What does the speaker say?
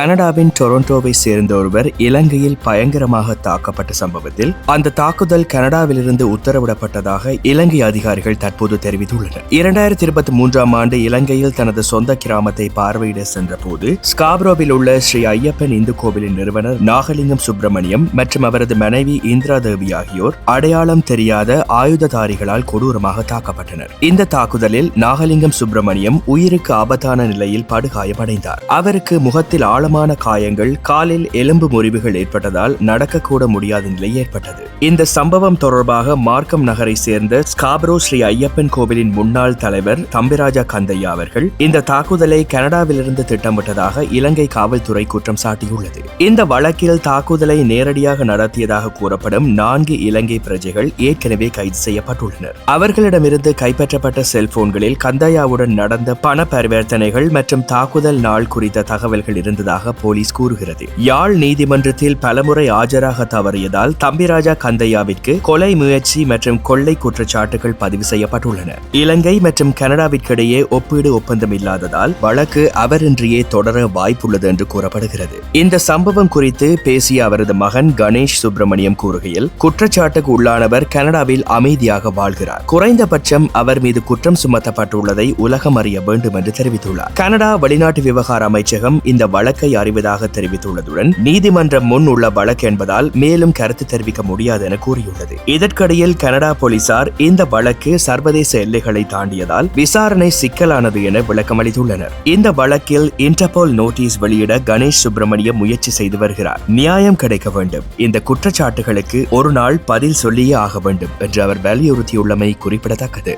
கனடாவின் டொரண்டோவை சேர்ந்த ஒருவர் இலங்கையில் பயங்கரமாக தாக்கப்பட்ட சம்பவத்தில் அந்த தாக்குதல் கனடாவிலிருந்து உத்தரவிடப்பட்டதாக இலங்கை அதிகாரிகள் தற்போது தெரிவித்துள்ளனர். இரண்டாயிரத்தி இருபத்தி மூன்றாம் ஆண்டு இலங்கையில் தனது சொந்த கிராமத்தை பார்வையிட சென்ற போது ஸ்காப்ரோவில் உள்ள ஸ்ரீ ஐயப்பன் இந்து கோவிலின் நிறுவனர் நாகலிங்கம் சுப்பிரமணியம் மற்றும் அவரது மனைவி இந்திரா தேவி ஆகியோர் அடையாளம் தெரியாத ஆயுததாரிகளால் கொடூரமாக தாக்கப்பட்டனர். இந்த தாக்குதலில் நாகலிங்கம் சுப்பிரமணியம் உயிருக்கு ஆபத்தான நிலையில் படுகாயமடைந்தார். அவருக்கு முகத்தில் ஆழம் ஏராளமான காயங்கள் காலில் எலும்பு முறிவுகள் ஏற்பட்டதால் நடக்கக்கூட முடியாத நிலை ஏற்பட்டது. இந்த சம்பவம் தொடர்பாக மார்க்கம் நகரை சேர்ந்த ஸ்காப்ரோ ஸ்ரீ ஐயப்பன் கோவிலின் முன்னாள் தலைவர் தம்பிராஜா கந்தையா அவர்கள் இந்த தாக்குதலை கனடாவிலிருந்து திட்டமிட்டதாக இலங்கை காவல்துறை குற்றம் சாட்டியுள்ளது. இந்த வழக்கில் தாக்குதலை நேரடியாக நடத்தியதாக கூறப்படும் நான்கு இலங்கை பிரஜைகள் ஏற்கனவே கைது செய்யப்பட்டுள்ளனர். அவர்களிடமிருந்து கைப்பற்றப்பட்ட செல்போன்களில் கந்தையாவுடன் நடந்த பண பரிவர்த்தனைகள் மற்றும் தாக்குதல் நாள் குறித்த தகவல்கள் இருந்ததாக போலீஸ் கூறுகிறது. யாழ் நீதிமன்றத்தில் பலமுறை ஆஜராக தவறியதால் தம்பிராஜா கந்தையாவிற்கு கொலை முயற்சி மற்றும் கொள்ளை குற்றச்சாட்டுகள் பதிவு செய்யப்பட்டுள்ளன. இலங்கை மற்றும் கனடாவிற்கிடையே ஒப்பீடு ஒப்பந்தம் இல்லாததால் வழக்கு அவரின்றியே தொடர வாய்ப்புள்ளது என்று கூறப்படுகிறது. இந்த சம்பவம் குறித்து பேசிய அவரது மகன் கணேஷ் சுப்பிரமணியம் கூறுகையில் குற்றச்சாட்டுக்கு உள்ளானவர் கனடாவில் அமைதியாக வாழ்கிறார். குறைந்தபட்சம் அவர் மீது குற்றம் சுமத்தப்பட்டுள்ளதை உலகம் அறிய வேண்டும் என்று தெரிவித்துள்ளார். கனடா வெளிநாட்டு விவகார அமைச்சகம் இந்த வழக்கு அறிவதாக தெரிவித்துள்ளதுடன் நீதிமன்றம் முன் உள்ள வழக்கு என்பதால் மேலும் கருத்து தெரிவிக்க முடியாது என கூறியுள்ளது. இதற்கிடையில் கனடா போலீசார் இந்த வழக்கு சர்வதேச எல்லைகளை தாண்டியதால் விசாரணை சிக்கலானது என விளக்கமளித்துள்ளனர். இந்த வழக்கில் இன்டர்போல் நோட்டீஸ் வெளியிட கணேஷ் சுப்பிரமணியம் முயற்சி செய்து வருகிறார். நியாயம் கிடைக்க வேண்டும். இந்த குற்றச்சாட்டுகளுக்கு ஒரு நாள் பதில் சொல்லியே ஆக வேண்டும் என்று அவர் வலியுறுத்தியுள்ளமை குறிப்பிடத்தக்கது.